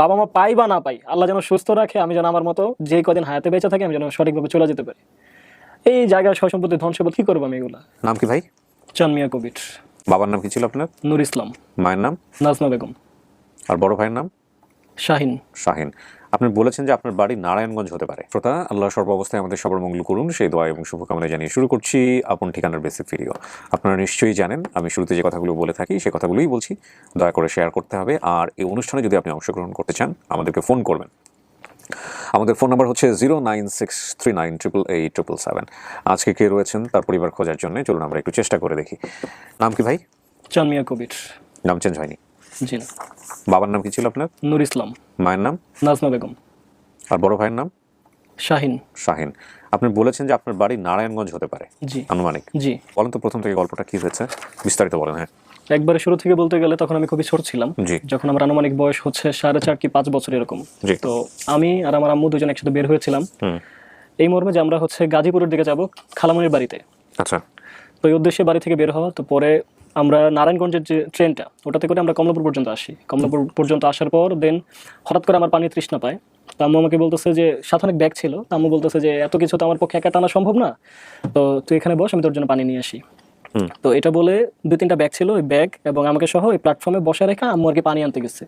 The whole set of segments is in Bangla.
বাবা মা পাই বা না পাই আল্লাহ যেন সুস্থ রাখে আমি যেন আমার মতো যে কদিন হায়াতে বেঁচে থাকি আমি যেন সঠিকভাবে চলে যেতে পারি। এই জায়গায় সয় সম্পত্তি ধ্বংস সম্পদ কি করব আমি এগুলা? নাম কি ভাই? চান মিয়া কবির। বাবার নাম কি ছিল আপনার? নুর ইসলাম। মায়ের নাম? নাজমা বেগম। আর বড় ভাইয়ের নাম? শাহিন। শাহিন। আপনি বলেছেন যে আপনার বাড়ি নারায়ণগঞ্জ হতে পারে। শ্রোতা আল্লাহ সর্বাবস্থায় আমাদের সবার মঙ্গল করুন। সেই দোয়া এবং শুভকামনা জানিয়ে শুরু করছি আপন ঠিকানার বেসিক ভিডিও। আপনারা নিশ্চয়ই জানেন আমি শুরুতে যে কথাগুলো বলে থাকি সেই কথাগুলোই বলছি। দয়া করে শেয়ার করতে হবে। আর এই অনুষ্ঠানে যদি আপনি অংশগ্রহণ করতে চান আমাদেরকে ফোন করবেন। আমাদের ফোন নাম্বার হচ্ছে zero nine six three nine triple eight triple seven আজকে কে রয়েছেন তার পরিবার খোঁজার জন্য চলুন আমরা একটু চেষ্টা করে দেখি। নাম কি ভাই? চান মিয়া কবির। নাম চেঞ্জ হয়নি। জি না। বাবার নাম কি ছিল আপনার? নুর ইসলাম। মায়ের নাম? নাজমা বেগম। আর বড় ভাইয়ের নাম? শাহিন। শাহিন। আপনি বলেছেন যে আপনার বাড়ি নারায়ণগঞ্জ হতে পারে। জি। আনুমানিক। জি। বলেন তো প্রথম থেকে গল্পটা কি হয়েছে? বিস্তারিত বলেন হ্যাঁ। একবারে শুরু থেকে বলতে গেলে তখন আমি খুবই ছোট ছিলাম। যখন আমার আনুমানিক বয়স হচ্ছে সাড়ে চার কি পাঁচ বছর এরকম। তো আমি আর আমার আম্মু দুজন একসাথে বের হয়েছিলাম। এই মর্মে যে আমরা হচ্ছে গাজীপুরের দিকে যাব খালামনির বাড়িতে। আচ্ছা। তো এই উদ্দেশ্যে বাড়ি থেকে বের হওয়া তো পরে আমরা নারায়ণগঞ্জের যে ট্রেনটা ওটাতে করে আমরা কমলাপুর পর্যন্ত আসি। কমলাপুর পর্যন্ত আসার পর দেন হঠাৎ করে আমার পানি তৃষ্ণা পায়। তো আম্মু আমাকে বলতেছে যে সাথে অনেক ব্যাগ ছিল। তো আম্মু বলতেছে যে এত কিছু তো আমার পক্ষে একা টানা সম্ভব না। তো তুই এখানে বস আমি তোর জন্য পানি নিয়ে আসি। তো এটা বলে দুই তিনটা ব্যাগ ছিল ওই ব্যাগ এবং আমাকে সহ ওই প্ল্যাটফর্মে বসে রেখে আম্মু আর কি পানি আনতে গেছে।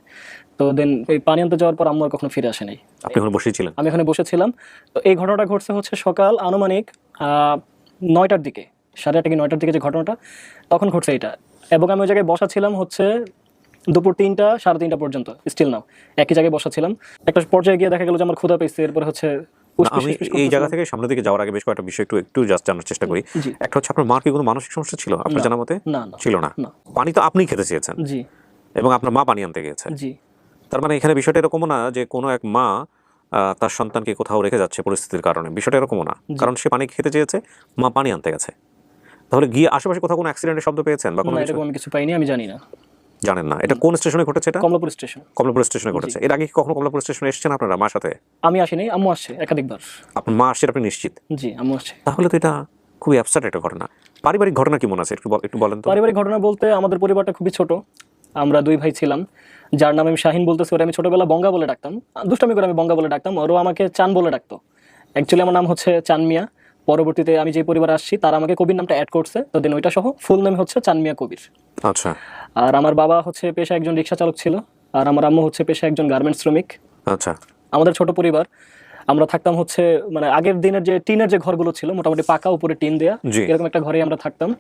তো দেন এই পানি আনতে যাওয়ার পর আম্মু আর কখনো ফিরে আসে নাই। আপনি ওখানে বসেই ছিলেন? আমি এখানে বসেছিলাম। তো এই ঘটনাটা ঘটছে হচ্ছে সকাল আনুমানিক আহ, নয়টার দিকে। সাড়ে আটটা কি নয়টার দিকে যে ঘটনাটা তখন ঘটছে এটা। এবং আমি ওই জায়গায় বসা ছিলাম হচ্ছে দুপুর তিনটা সাড়ে তিনটা পর্যন্ত স্টিল নাও একই জায়গায় বসা ছিলাম। একটা পর্যায়ে গিয়ে দেখা গেল যে আমার ক্ষুধা পেয়েছে এরপরে হচ্ছে আমি এই জায়গা থেকে সামনের দিকে যাওয়ার আগে বেশ কয়েকটা বিষয় একটু একটু জাস্ট জানার চেষ্টা করি। একটা হচ্ছে আপনার মার কি কোনো মানসিক সমস্যা ছিল আপনার। জানা মতে? ছিল না। পানি তো আপনি খেতে চেয়েছেন। জি। এবং আপনার মা পানি আনতে গিয়েছে। জি। তার মানে এখানে বিষয়টা এরকমও না যে কোনো এক মা তার সন্তানকে কোথাও রেখে যাচ্ছে পরিস্থিতির কারণে। বিষয়টা এরকমও না। কারণ সে পানি খেতে চেয়েছে মা পানি আনতে গেছে। তাহলে গিয়ে আশেপাশে কোথাও কোনো অ্যাক্সিডেন্টের শব্দ পেয়েছেন বা কোনো কিছু? এরকম আমি কিছু পাইনি আমি জানি না। জানেন না। এটা কোন স্টেশনে ঘটেছে এটা? কমলাপুর স্টেশন কমলাপুর স্টেশনে ঘটেছে। এর আগে কি কখনো কমলাপুর স্টেশনে এসেছেন আপনারা মার সাথে? আমি আসিনি আম্মু আসছে একাধিকবার। আপনার মা আসছে আপনি নিশ্চিত? জি আম্মু আসছে। তাহলে তো এটা খুবই অ্যাবসার্ট একটা ঘটনা। পারিবারিক ঘটনা কি মনে আছে? একটু একটু বলেন তো। পারিবারিক ঘটনা বলতে আমাদের পরিবারটা খুবই ছোট। আমরা দুই ভাই ছিলাম। যার নাম আমি শাহিন বলতেছি ওরা আমি ছোটবেলা বঙ্গা বলে ডাকতাম। দুষ্টামি করে আমি বঙ্গা বলে ডাকতাম। ওরও আমাকে চান বলে ডাকতো। অ্যাকচুয়ালি আমার নাম হচ্ছে চান মিয়া। পরবর্তীতে আমি যে পরিবার আসছি তারা আমাকে কবির নামটা অ্যাড করছে। তো দেন ওইটা সহ ফুল নাম হচ্ছে চানমিয়া কবির। আচ্ছা। আর আমার বাবা হচ্ছে পেশা একজন রিক্সা চালক ছিল আর আমার আম্মু হচ্ছে পেশা একজন গার্মেন্টস শ্রমিক। আচ্ছা। আমাদের ছোট পরিবার আমরা থাকতাম হচ্ছে মানে আগের দিনের যে টিনের যে ঘরগুলো ছিল মোটামুটি পাকা উপরে টিন দেয়া এরকম একটা ঘরে আমরা থাকতাম।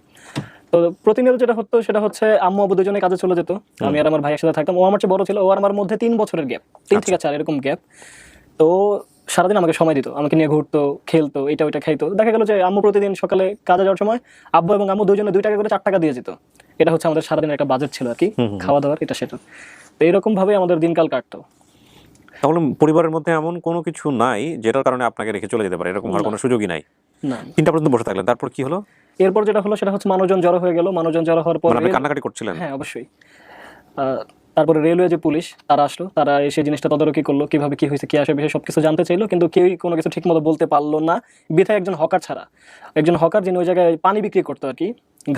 তো প্রতিনিয়ত যেটা হতো সেটা হচ্ছে আম্মু আবু দুজনে কাজে চলে যেত। আমি আর আমার ভাইয়ের সাথে থাকতাম। ও আমার চেয়ে বড় ছিল ও আর আমার মধ্যে তিন বছরের গ্যাপ তিন থেকে চার এরকম গ্যাপ তো সারাদিন আমাকে সময় দিত। আমাকে নিয়ে ঘুরতো খেলতো এটা ওইটা খাইতো। দেখা গেল যে আম্মু প্রতিদিন সকালে কাজে যাওয়ার সময় আব্বু এবং আম্মু দুজনে দুই টাকা করে চার টাকা দিয়ে যেত। এটা হচ্ছে আমাদের সারাদিনের একটা বাজেট ছিল আর কি খাওয়া দাওয়ার এটা সেটা। তো এরকম ভাবে আমাদের দিনকাল কাটতো। তাহলে পরিবারের মধ্যে এমন কোনো কিছু নাই যেটার কারণে আপনাকে রেখে চলে যেতে পারে? এরকম হওয়ার কোনো সুযোগই নাই? না। তিনটা পর্যন্ত বসে থাকলেন তারপর কি হলো? এরপর যেটা হলো সেটা হচ্ছে মানুষজন জড়ো হয়ে গেল। মানুষজন জড়ো হওয়ার পর মানে কান্নাকাটি করছিলেন? হ্যাঁ অবশ্যই। তারপরে রেলওয়ে যে পুলিশ, তারা আসলো, তারা এসে জিনিসটা তদারকি করল, কীভাবে কি হয়েছে, কি আসে বিষয়ে সবকিছু জানতে চাইলো, কিন্তু কেউই কোনো কিছু ঠিকমতো বলতে পারল না। বিধায় একজন হকার ছাড়া। একজন হকার যিনি ওই জায়গায় পানি বিক্রি করতো আর কি,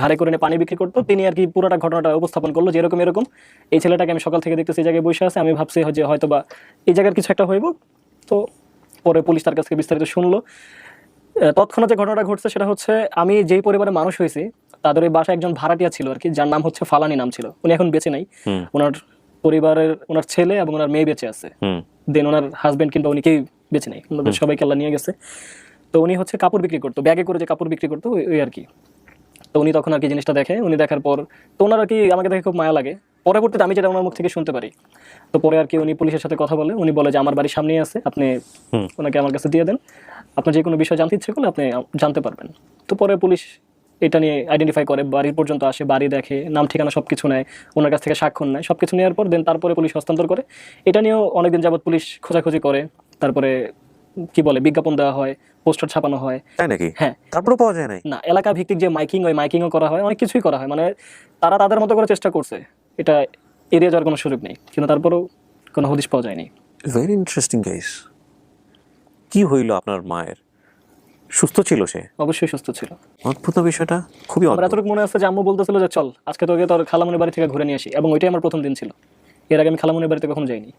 ঘাড়ে করে নিয়ে পানি বিক্রি করতো, তিনি আর কি পুরোটা ঘটনাটা উপস্থাপন করল যে এরকম। এরকম এই ছেলেটাকে আমি সকাল থেকে দেখতেছি, এই জায়গায় বসে আছে, আমি ভাবছি যে হয়তো বা এই জায়গার কিছু একটা হইব। তো পরে পুলিশ তার কাছ থেকে বিস্তারিত শুনলো। তৎক্ষণাৎ যে ঘটনাটা ঘটছে, সেটা হচ্ছে আমি যেই পরিবারে মানুষ হয়েছি তাদের ওই বাসায় একজন ভাড়াটিয়া ছিল আর কি যার নাম হচ্ছে ফালানি নাম ছিল। উনি এখন বেঁচে নাই। ওনার পরিবারের ওনার ছেলে এবং ওনার মেয়ে বেঁচে আছে। দেন ওনার হাজবেন্ড কিংবা উনি কেউ বেঁচে নেই। ওনাদের সবাইকে আল্লাহ নিয়ে গেছে। তো উনি হচ্ছে কাপড় বিক্রি করতো ব্যাগে করে যে কাপড় বিক্রি করতো ওই- ওই আর কি। তো উনি তখন আর কি জিনিসটা দেখে উনি দেখার পর তো ওনার আর কি আমাকে দেখে খুব মায়া লাগে। পরবর্তীতে আমি যেটা ওনার মুখ থেকে শুনতে পারি তো পরে আর কি উনি পুলিশের সাথে কথা বলে উনি বলে যে আমার বাড়ির সামনেই আছে আপনি ওনাকে আমার কাছে দিয়ে দেন। আপনার যে কোনো বিষয় জানতে ইচ্ছে করলে আপনি জানতে পারবেন। তো পরে পুলিশ এটা নিয়ে আইডেন্টিফাই করে বাড়ির পর্যন্ত আসে বাড়ি দেখে নাম ঠিকানা সব কিছু নেয় ওনার কাছ থেকে স্বাক্ষর নেয় সব কিছু নেওয়ার পর দেন তারপরে পুলিশ হস্তান্তর করে। এটা নিয়েও অনেকদিন যাবৎ পুলিশ খোঁজাখুঁজি করে তারপরে কি বলে বিজ্ঞাপন দেওয়া হয় পোস্টার ছাপানো হয়। তাই নাকি? হ্যাঁ। তারপরে পাওয়া যায় না এলাকা ভিত্তিক যে মাইকিং ওই মাইকিংও করা হয় অনেক কিছুই করা হয়। মানে তারা তাদের মতো করে চেষ্টা করছে। এটা এড়িয়ে যাওয়ার কোনো সুযোগ নেই। কিন্তু তারপরেও কোনো হদিশ পাওয়া যায়নি। ভেরি ইন্টারেস্টিং কেস কি হইল আপনার মায়ের? সুস্থ ছিল সে? অবশ্যই সুস্থ ছিল। অদ্ভুত বিষয়টা খুবই আমার এতটুকু মনে আছে যে আম্মু বলতেছিল যে চল আজকে তোকে তোর খালামুনির বাড়ি থেকে ঘুরে নিয়ে আসি। এবং ওইটাই আমার প্রথম দিন ছিল। এর আগে আমি খালামুনির বাড়িতে কখনো যাইনি।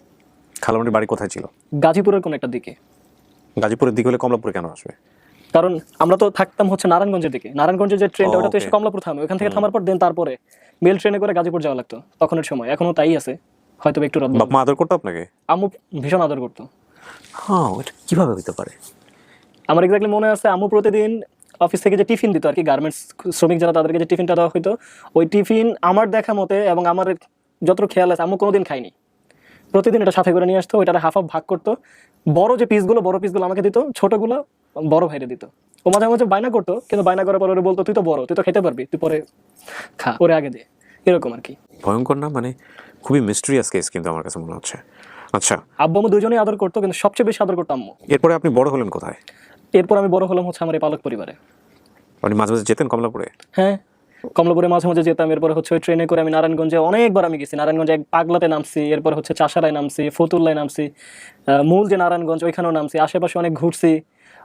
খালামণির বাড়ি কোথায় ছিল? গাজীপুরের কোন একটা দিকে। গাজীপুরের দিকে হলে কমলাপুরে কেন আসবে? কারণ আমরা তো থাকতাম হচ্ছে নারায়ণগঞ্জের দিকে। নারায়ণগঞ্জের যে ট্রেনটা ওটা তো এসে কমলাপুর থামে। ওখান থেকে থামার পর দেন তারপরে মেল ট্রেনে করে গাজীপুর যাওয়া লাগতো। তখনের সময়। এখনও তাই আছে। হয়তো একটু বাপ মা আদর করতো আপনাকে? আম্মু ভীষণ আদর করতো। হ্যাঁ এটা কীভাবে হতে পারে? আমার এক্স্যাক্টলি মনে আছে আম্মু প্রতিদিন অফিস থেকে যে টিফিন দিত আর কি গার্মেন্টস শ্রমিক যারা তাদেরকে যে টিফিনটা দেওয়া হতো ওই টিফিন আমার দেখা মতে এবং আমার যতটুকু খেয়াল আছে আম্মু কোনোদিন খাইনি প্রতিদিন এটা সাথে করে নিয়ে আসতো ওইটা হাফ হাফ ভাগ করতো। বড় যে পিসগুলো বড় পিসগুলো আমাকে দিত ছোটগুলো বড় ভাইরে দিত। ও মাঝে মাঝে বায়না করতো কিন্তু বায়না করার পর বলতো তুই তো বড় তুই তো খেতে পারবি তুই পরে খা ওরে আগে দে। এরকম আর কি। ভয়ঙ্কর না? মানে খুবই মিস্ট্রিয়াস কেস কিন্তু আমার কাছে মনে হচ্ছে। আচ্ছা। আব্বু আম্মু দুজনেই আদর করতো কিন্তু সবচেয়ে বেশি আদর করতো আম্মু। এরপরে আপনি বড় হলেন কোথায়? এরপর আমি বড় হলাম হচ্ছে আমার এই পালক পরিবারে। আপনি মাঝে মাঝে যেতেন কমলাপুরে? হ্যাঁ কমলাপুরে মাঝে মাঝে যেতাম এরপরে হচ্ছে ওই ট্রেনে করে আমি নারায়ণগঞ্জে অনেকবার আমি গেছি। নারায়ণগঞ্জে এক পাগলাতে নামছি এরপর হচ্ছে চাষারায় নামছি ফতুল্লায় নামছি মূল যে নারায়ণগঞ্জ ওইখানেও নামছি আশেপাশে অনেক ঘুরছি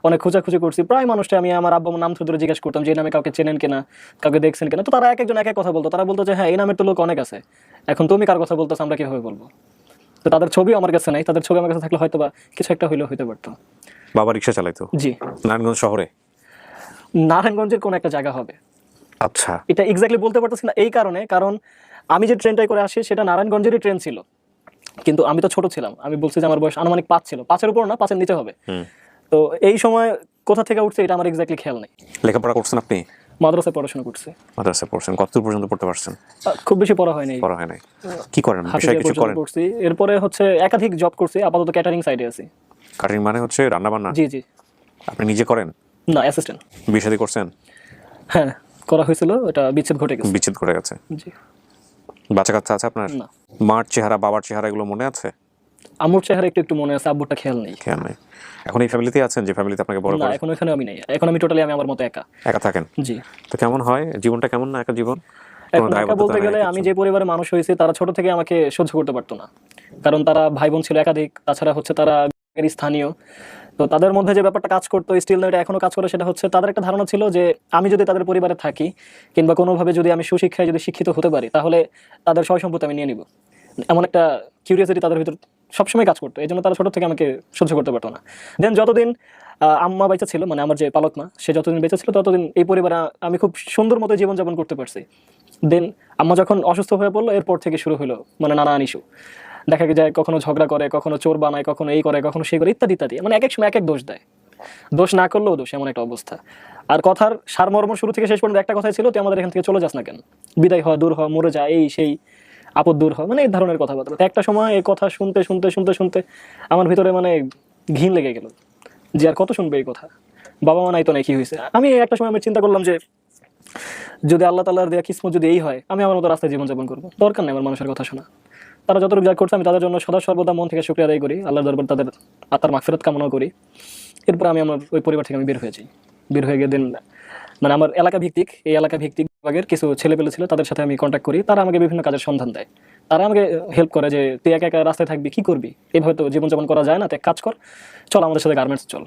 অনেক খোঁজাখুঁজি করছি। প্রায় মানুষটা আমি আমার আব্বা নাম ধরে জিজ্ঞেস করতাম যে নামে কাউকে চেনেন কিনা? কাউকে দেখছেন কিনা? তো তারা এক একজন এক এক কথা বলতো। তারা বলতো যে হ্যাঁ এই নামের তো লোক অনেক আছে। এখন তুমি কার কথা বলতো আমরা কীভাবে বলব? তো তাদের ছবি আমার কাছে নাই। তাদের ছবি আমার কাছে থাকলে হয়তো বা কিছু একটা হইলেও হইতে পারতো। বাবা রিক্সা চালাইতো? জি। নারায়ণগঞ্জ শহরে? নারায়ণগঞ্জের কোন একটা জায়গা হবে। আচ্ছা। এটা এক্স্যাক্টলি বলতে পারতেছি না এই কারণে কারণ আমি যে ট্রেনটাই করে আসি সেটা নারায়ণগঞ্জেরই ট্রেন ছিল। কিন্তু আমি তো ছোট ছিলাম আমি বলছি যে আমার বয়স আনুমানিক পাঁচ ছিল। পাঁচের উপর না পাঁচের নিচে হবে। তো এই সময় কোথা থেকে উঠছে এটা আমার এক্স্যাক্টলি খেয়াল নেই। লেখাপড়া করছেন আপনি? মাদ্রাসায় পড়াশোনা করছে। মাদ্রাসায় পড়ছেন। কতদূর পর্যন্ত পড়তে পারছেন? খুব বেশি পড়া হয়নি। পড়া হয় নাই কি করেন? বিষয় কিছু করেন? করছি। এরপরে হচ্ছে একাধিক জব করছি আপাতত ক্যাটারিং সাইডে আছি। কাটিং মানে হচ্ছে রান্না বান্না জি জি। আপনি নিজে করেন? না অ্যাসিস্ট্যান্ট বিয়ে শাদী করছেন? হ্যাঁ করা হয়েছিল এটা বিচ্ছেদ ঘটে গেছে। বিচ্ছেদ করে গেছে। জি। বাচ্চা কাচ্চা আছে আপনার? না। মার চেহারা বাবার চেহারা এগুলো মনে আছে? আম্মুর চেহারা একটু একটু মনে আছে আব্বুরটা খেয়াল নেই। খেয়াল নেই। এখন এই ফ্যামিলিতে আছেন? যে ফ্যামিলিতে আপনাকে বড় না এখন ওখানে আমি নেই। এখন আমি টোটালি আমি আমার মতো একা। একা থাকেন? জি। তো কেমন হয়? জীবনটা কেমন না একা জীবন? একা বলতে গেলে আমি যে পরিবারে মানুষ হয়েছি তারা ছোট থেকে আমাকে সহ্য করতে পারতো না। কারণ তারা ভাই বোন ছিল একাধিক তাছাড়া হচ্ছে তারা স্থানীয়। তো তাদের মধ্যে যে ব্যাপারটা কাজ করতো স্টিল এটা এখনও কাজ করে, সেটা হচ্ছে তাদের একটা ধারণা ছিল যে আমি যদি তাদের পরিবারে থাকি কিংবা কোনোভাবে যদি আমি সুশিক্ষায় যদি শিক্ষিত হতে পারি, তাহলে তাদের সয় সম্পত্তি আমি নিয়ে নিব। এমন একটা কিউরিয়াসিটি তাদের ভিতর সবসময় কাজ করতো এই জন্য তারা ছোট থেকে আমাকে সহ্য করতে পারতো না। দেন যতদিন আম্মা বেঁচে ছিল মানে আমার যে পালক মা, সে যতদিন বেঁচে ছিল, ততদিন এই পরিবারে আমি খুব সুন্দর মতো জীবনযাপন করতে পারছি। দেন আম্মা যখন অসুস্থ হয়ে পড়ল, এরপর থেকে শুরু হলো মানে নানা ইস্যু দেখা যায় কখনো ঝগড়া করে, কখনো চোর বানায়, কখনো এই করে, কখনো সেই করে, ইত্যাদি ইত্যাদি। মানে এক এক সময়, এক এক দোষ দেয়। দোষ না করলেও দোষ, এমন একটা অবস্থা। আর কথার সারমর্ম শুরু থেকে শেষ পর্যন্ত একটা কথাই ছিল, তুই আমাদের এখান থেকে চলে যাস না কেন? বিদায় হওয়া, দূর হওয়া, মরে যা, এই, সেই, আপদ দূর হয় মানে এই ধরনের কথাবার্তা। তো একটা সময় এই কথা শুনতে শুনতে শুনতে শুনতে আমার ভিতরে মানে ঘিন লেগে গেল যে আর কত শুনবে এই কথা? বাবা মা নাই তো নাই, কি হয়েছে আমি একটা সময় আমি চিন্তা করলাম যে যদি আল্লাহ তাল্লাহর দেয়া কিসমত যদি এই হয়, আমি আমার মতো রাস্তায় জীবনযাপন করব। দরকার নেই আমার মানুষের কথা শোনা। তারা যতটুকু যা করছে আমি তাদের জন্য সদা সর্বদা মন থেকে শুক্রিয়া আদায় করি। আল্লাহর দরবার তাদের আত্মার মাগফিরাত কামনা করি। এরপর আমি আমার ওই পরিবার থেকে আমি বের হয়েছি। বের হয়ে গিয়ে দিন মানে আমার এলাকা ভিত্তিক এই এলাকা ভিত্তিক বিভাগের কিছু ছেলে পেলে ছিল, তাদের সাথে আমি কন্ট্যাক্ট করি। তারা আমাকে বিভিন্ন কাজের সন্ধান দেয়। তারা আমাকে হেল্প করে যে, তুই একা একা রাস্তায় থাকবি, কি করবি? এভাবে তো জীবনযাপন করা যায় না তো এক কাজ কর, চল আমাদের সাথে গার্মেন্টস চল।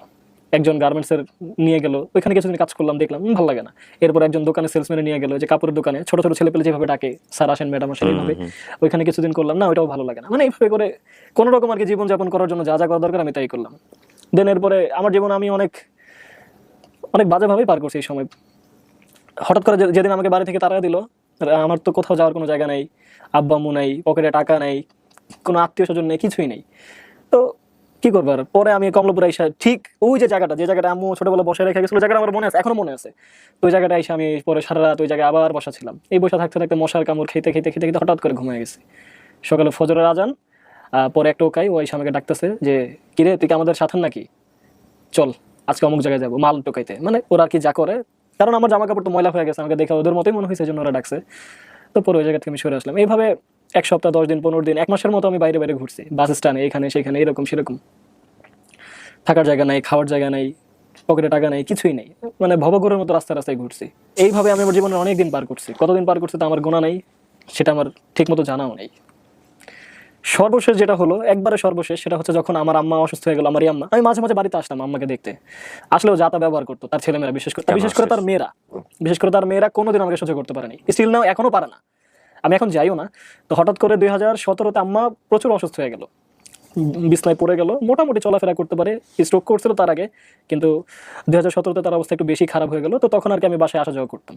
একজন গার্মেন্টসের নিয়ে গেল ওইখানে কিছুদিন কাজ করলাম দেখলাম ভালো লাগে না। এরপর একজন দোকানে সেলসম্যানে নিয়ে গেল যে কাপড়ের দোকানে ছোট ছোট ছেলে পেলে যেভাবে ডাকে স্যার আসেন ম্যাডাম আসেন এইভাবে। ওইখানে কিছুদিন করলাম না ওইটাও ভালো লাগে না। মানে এইভাবে করে কোনো রকম আর কি জীবনযাপন করার জন্য যা যা করা দরকার আমি তাই করলাম। দেন এরপরে আমার জীবন আমি অনেক অনেক বাজেভাবেই পার করছি এই সময়। হঠাৎ করে যেদিন আমাকে বাড়ি থেকে তারা দিল আমার তো কোথাও যাওয়ার কোনো জায়গা নেই আব্বা আম্মু নাই পকেটে টাকা নেই কোনো আত্মীয় স্বজন নেই কিছুই নেই। তো কি করব আর? পরে আমি কমলাপুর আইসা ঠিক ওই যে জায়গাটা যে জায়গাটা আম্মু ছোটবেলা বসে রেখে গেছিল, জায়গাটা আমার মনে আছে, এখনও মনে আছে। তো ওই জায়গাটা এসে আমি পরে সারা রাত ওই জায়গায় আবার বসা ছিলাম এই বসে থাকতে থাকতে মশার কামড় খেতে খেতে খেতে খেতে হঠাৎ করে ঘুমিয়ে গেছি। সকালে ফজরের আজান পরে একটা ওকাই ওই আমাকে ডাকতেছে যে কিরে তুই কি আমাদের সাথে নাকি? চল, আজকে অমুক জায়গায় যাব, মাল টোকাইতে। মানে ওরা আর কি যা করে, কারণ আমার জামা কাপড় তো ময়লা হয়ে গেছে, আমাকে দেখে ওদের মতোই মনে হয়েছে জন্য ওরা ডাকছে। তো পরে ওই জায়গা থেকে আমি সরে আসলাম। এইভাবে এক সপ্তাহ দশ দিন পনেরো দিন এক মাসের মতো আমি বাইরে বাইরে ঘুরছি। বাস স্ট্যান্ডে এখানে সেখানে এরকম সেরকম। থাকার জায়গা নাই খাওয়ার জায়গা নাই পকেটে টাকা নেই কিছুই নেই। মানে ভবঘুরের মতো রাস্তায় রাস্তায় ঘুরছি। এইভাবে আমি আমার জীবনে অনেক দিন পার করছি। কতদিন পার করছি তা আমার গোনা নাই সেটা আমার ঠিক মতো জানাও নেই। সর্বশেষ যেটা হলো একবারে সর্বশেষ সেটা হচ্ছে যখন আমার আম্মা অসুস্থ হয়ে গেল আমার আম্মা। আমি মাঝে মাঝে বাড়িতে আসতাম আম্মাকে দেখতে। আসলেও যাতা ব্যবহার করতো তার ছেলেমেয়েরা বিশেষ করে বিশেষ করে তার মেয়েরা। বিশেষ করে তার মেয়েরা কোনোদিন আমাকে সহ্য করতে পারেনি। স্টিল নাও এখনও পারে না। আমি এখন যাইও না। তো হঠাৎ করে দুই হাজার সতেরোতে আম্মা প্রচুর অসুস্থ হয়ে গেল। বিছনায় পড়ে গেল। মোটামুটি চলাফেরা করতে পারে। স্ট্রোক করছিল তার আগে। কিন্তু দুই হাজার সতেরোতে তার অবস্থা একটু বেশি খারাপ হয়ে গেল। তো তখন আর কি আমি বাসায় আসা যাওয়া করতাম।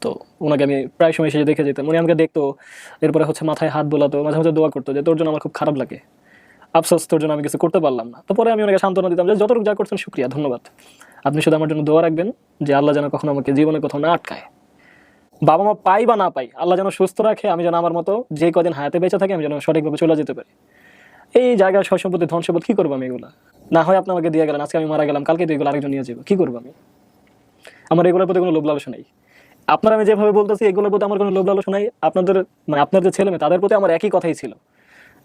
তো ওনাকে আমি প্রায় সময় এসে দেখে যেতাম। উনি আমাকে দেখতো। এরপরে হচ্ছে মাথায় হাত বোলাতো, মাঝে মাঝে দোয়া করতো যে, তোর জন্য আমার খুব খারাপ লাগে। আফসোস, তোর জন্য আমি কিছু করতে পারলাম না। তো পরে আমি ওনাকে সান্ত্বনা দিতাম যে, যতটুকু যা করছেন, শুক্রিয়া, ধন্যবাদ। আপনি শুধু আমার জন্য দোয়া রাখবেন যে, আল্লাহ যেন কখনো আমাকে জীবনে কোথাও না আটকায়। বাবা মা পাই বা না পাই, আল্লাহ যেন সুস্থ রাখে, আমি যেন আমার মতো যে কদিন হায়াতে বেঁচে থাকি, আমি যেন সঠিকভাবে চলে যেতে পারি। এই জায়গায় সয় সম্পত্তি, ধন সম্পদ কি করব আমি এগুলা? না হয় আপনি আমাকে দিয়ে গেলেন, আজকে আমি মারা গেলাম, কালকে তো এগুলো আরেকজন নিয়ে যাব, কি করব আমি? আমার এগুলোর প্রতি কোনো লোভ লালসা নেই। আপনারা আমি যেভাবে বলতেছি, এগুলোর প্রতি আমার কোনো লোভ লালসা নাই। আপনাদের মানে আপনার যে ছেলে মেয়ে, তাদের প্রতি আমার একই কথাই ছিল।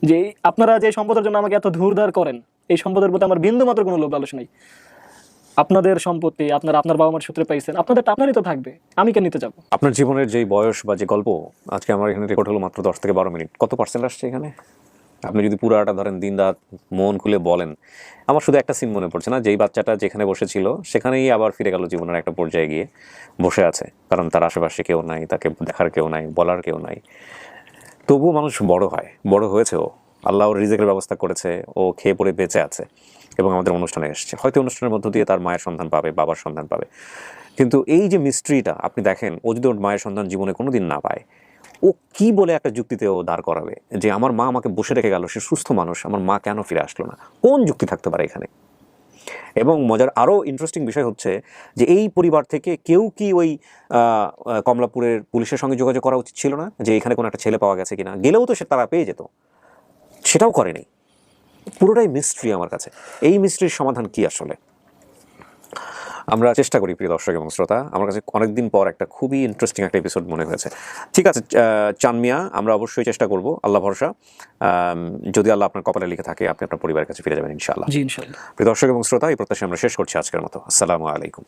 যে আপনারা যে সম্পদের জন্য আমাকে এত ধূরধার করেন, এই সম্পদের প্রতি আমার বিন্দু মাত্র কোনো লোভ লালসা নেই। আপনাদের সম্পত্তি, আপনার আপনার বাবা মার সূত্রে পাইছেন আপনাদের আপনারই তো থাকবে, আমি কেন নিতে যাব? আপনার জীবনের যেই বয়স বা যে গল্প, আজকে আমার এখানে রেকর্ড হলো মাত্র দশ থেকে বারো মিনিট। কত পার্সেন্ট আসছে এখানে? আপনি যদি পুরাটা ধরেন, দিন রাত মন খুলে বলেন। আমার শুধু একটা সিন মনে পড়ছে না, যেই বাচ্চাটা যেখানে বসেছিল, সেখানেই আবার ফিরে গেল জীবনের একটা পর্যায়ে গিয়ে, বসে আছে। কারণ তার আশেপাশে কেউ নাই, তাকে দেখার কেউ নাই, বলার কেউ নাই। তবুও মানুষ বড় হয়, বড় হয়েছে ও। আল্লাহ রিজেকের ব্যবস্থা করেছে, ও খেয়ে পড়ে বেঁচে আছে। এবং আমাদের অনুষ্ঠানে এসেছে। হয়তো অনুষ্ঠানের মধ্য দিয়ে তার মায়ের সন্ধান পাবে, বাবার সন্ধান পাবে। কিন্তু এই যে মিস্ট্রিটা আপনি দেখেন, ও যদি ওর মায়ের সন্ধান জীবনে কোনো দিন না পায়, ও কি বলে একটা যুক্তিতে ও দাঁড় করাবে? যে আমার মা আমাকে বসে রেখে গেল, সে সুস্থ মানুষ, আমার মা কেন ফিরে আসলো না? কোন যুক্তি থাকতে পারে এখানে? এবং মজার আরও ইন্টারেস্টিং বিষয় হচ্ছে যে এই পরিবার থেকে কেউ কি ওই কমলাপুরের পুলিশের সঙ্গে যোগাযোগ করা উচিত ছিল না? যে এখানে কোনো একটা ছেলে পাওয়া গেছে কিনা? গেলেও তো সে তারা পেয়ে যেত। সেটাও করেনি। পুরোটাই মিস্ট্রি আমার কাছে। এই মিস্ট্রির সমাধান কি আসলে? আমরা চেষ্টা করি প্রিয় দর্শক এবং শ্রোতা আমার কাছে অনেকদিন পর একটা খুবই ইন্টারেস্টিং একটা এপিসোড মনে হয়েছে। ঠিক আছে চানমিয়া আমরা অবশ্যই চেষ্টা করব আল্লাহ ভরসা। যদি আল্লাহ আপনার কপালে লিখে থাকে আপনি আপনার পরিবারের কাছে ফিরে যাবেন ইনশাআল্লাহ। প্রিয় দর্শক এবং শ্রোতা এই প্রত্যাশা আমরা শেষ করছি আজকের মতো। আসসালামু আলাইকুম।